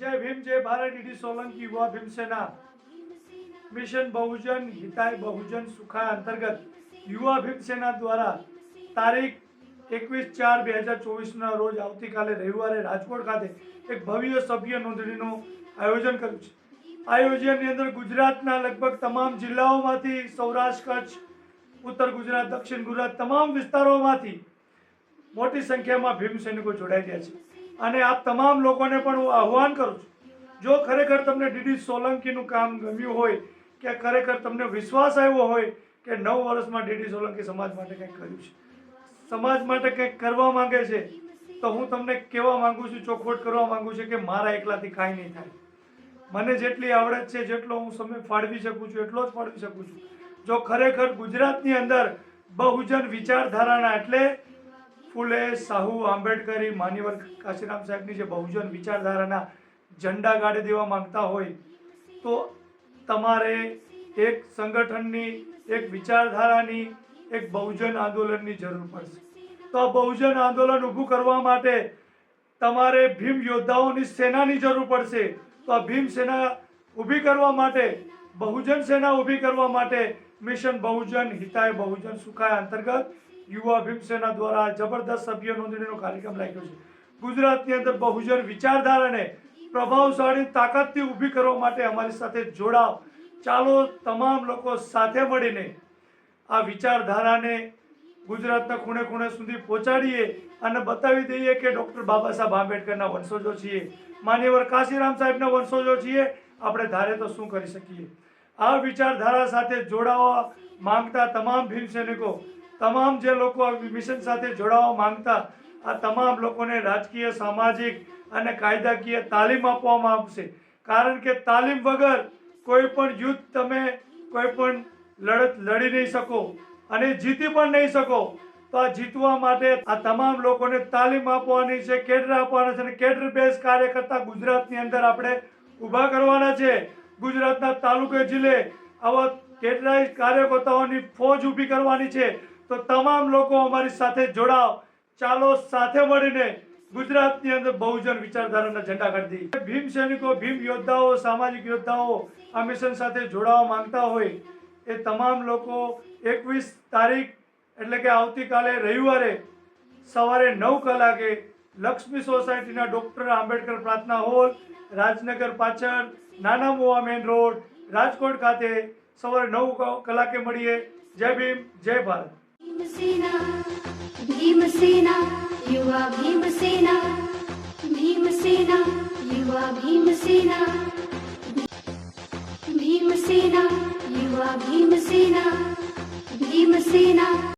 જય ભીમ, જય Bharat D D Solanki Yuva Bhimsena mission Bahujan, હિતાય બહુજન સુખાય અંતર્ગત યુવા ભીમસેના દ્વારા તારીખ એકવીસ ચાર બે હજાર ચોવીસના રોજ આવતીકાલે રવિવારે રાજકોટ ખાતે એક ભવ્ય સભ્ય નોંધણીનું આયોજન કર્યું છે. આયોજનની અંદર ગુજરાતના લગભગ તમામ જિલ્લાઓમાંથી સૌરાષ્ટ્ર, કચ્છ, ઉત્તર ગુજરાત, દક્ષિણ ગુજરાત, તમામ વિસ્તારોમાંથી મોટી સંખ્યામાં ભીમ સૈનિકો જોડાઈ રહ્યા છે. અને આ તમામ લોકોને પણ હું આહ્વાન કરું છું. જો ખરેખર તમને ડીડી સોલંકીનું કામ ગમ્યું હોય, કે ખરેખર તમને વિશ્વાસ આવ્યો હોય કે નવ વર્ષમાં ડીડી સોલંકી સમાજ માટે કંઈક કર્યું છે. સમાજ માટે કંઈક કરવા માંગે છે, તો હું તમને કહેવા માંગુ છું, ચોખવટ કરવા માંગુ છું કે મારા એકલાથી કાંઈ નહીં થાય. મને જેટલી આવડત છે, જેટલો હું સમય ફાળવી શકું છું, એટલો જ ફાળવી શકું છું. જો ખરેખર ગુજરાતની અંદર બહુજન વિચારધારાના એટલે ફૂલે સાહુ આંબેડકરી માન્યવર કાશીરામ સાહેબની જે બહુજન વિચારધારાના ઝંડા ગાડી દેવા માંગતા હોય, તો તમારે એક સંગઠનની, એક વિચારધારાની, એક બહુજન આંદોલનની જરૂર પડશે. તો આ બહુજન આંદોલન ઊભું કરવા માટે તમારે ભીમ યોદ્ધાઓની સેનાની જરૂર પડશે. તો આ ભીમ સેના ઊભી કરવા માટે, બહુજન સેના ઊભી કરવા માટે મિશન બહુજન, હિતાય બહુજન સુખાય અંતર્ગત યુવા ભીમસેના દ્વારા જબરદસ્ત સભ્ય નોંધણીનો કાર્યક્રમ રાખ્યો છે. ગુજરાતની અંદર બહુજન વિચારધારાને પ્રભાવશાળી, તાકાતથી ઊભી કરવા માટે અમારી સાથે જોડાવ. ચાલો તમામ લોકો સાથે મળીને આ વિચારધારાને ગુજરાતના ખૂણે ખૂણે સુધી પહોંચાડીએ અને બતાવી દઈએ કે ડૉક્ટર બાબા સાહેબ આંબેડકરના વંશજો છીએ. માન્યવર કાશીરામ સાહેબના વંશજો છીએ. આપણે ધારે તો શું કરી શકીએ? આ વિચારધારા સાથે જોડાવા માંગતા તમામ ભીમ સૈનિકો તમામ જે લોકો મિશન સાથે જોડાવા માંગતા, આ તમામ લોકોને રાજકીય, સામાજિક અને કાયદાકીય તાલીમ આપવામાં આવશે. કારણ કે તાલીમ વગર કોઈ પણ યુદ્ધ તમે કોઈ પણ લડત લડી નહીં શકો અને જીતી પણ નહીં શકો. તો આ જીતવા માટે આ તમામ લોકોને તાલીમ આપવાની છે, કેડર આપવાના છે અને કેડર બેઝ કાર્યકર્તા ગુજરાતની અંદર આપણે ઊભા કરવાના છે. ગુજરાતના તાલુકે જિલ્લે આવા કેટલાય કાર્યકર્તાઓની ફોજ ઊભી કરવાની છે. તો તમામ લોકો અમારી સાથે જોડાવ ચાલો સાથે મળીને ગુજરાતની અંદર બહુજન વિચારધારાના ઝંડા દઈએ. ભીમ સૈનિકો, ભીમ યોદ્ધાઓ, સામાજિક યોદ્ધાઓ આ મિશન સાથે જોડાવા માંગતા હોય એ તમામ લોકો એકવીસ તારીખ એટલે કે આવતીકાલે રવિવારે સવારે નવ કલાકે લક્ષ્મી સોસાયટીના ડૉક્ટર આંબેડકર પ્રાર્થના હોલ, રાજનગર પાછળ, નાના મોવા મેઇન રોડ, રાજકોટ ખાતે સવારે નવ કલાકે મળીએ. જય ભીમ, જય ભારત. भीमसेना भीमसेना युवा भीमसेना भीमसेना युवा भीमसेना भीमसेना युवा भीमसेना भीमसेना